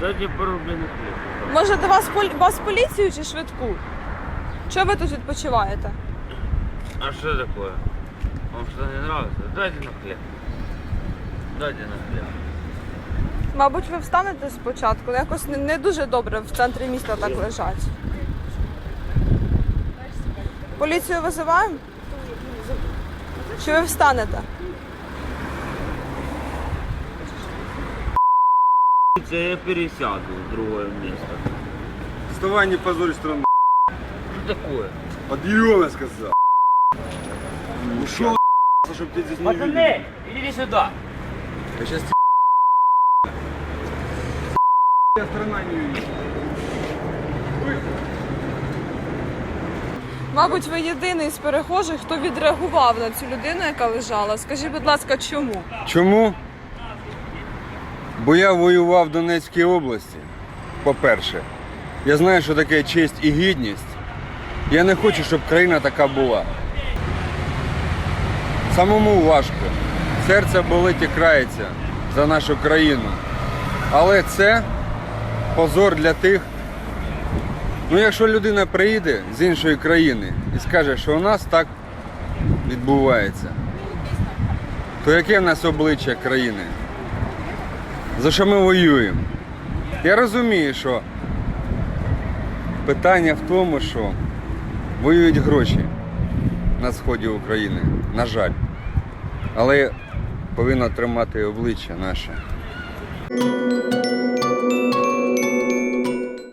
Дайте пару хлеб. Може до вас полі- вас поліцію чи швидку? Чого ви тут відпочиваєте? А что такое? Вам что не нравится? Дайте на хлеб. Дайте на хлеб. Мабуть, ви встанете спочатку. Якось не, не дуже добре в центрі міста так лежать. Поліцію визиваємо? Чи ви встанете? Я пересяду в другое место. Вставай, не позорь страну. Что такое? Подъем, я сказал. Ушел, чтобы тебя здесь не видели. Пацаны, идите сюда. Я сейчас тебя страна не увидит. Мабуть, ви єдиний з перехожих, хто відреагував на цю людину, яка лежала. Скажіть, будь ласка, чому? Чому? Бо я воював в Донецькій області, по-перше. Я знаю, що таке честь і гідність. Я не хочу, щоб країна така була. Самому важко. Серце болить і крається за нашу країну. Але це позор для тих. Ну, якщо людина приїде з іншої країни і скаже, що у нас так відбувається, то яке в нас обличчя країни? За що ми воюємо? Я розумію, що питання в тому, що воюють гроші на сході України, на жаль. Але повинно тримати обличчя наше.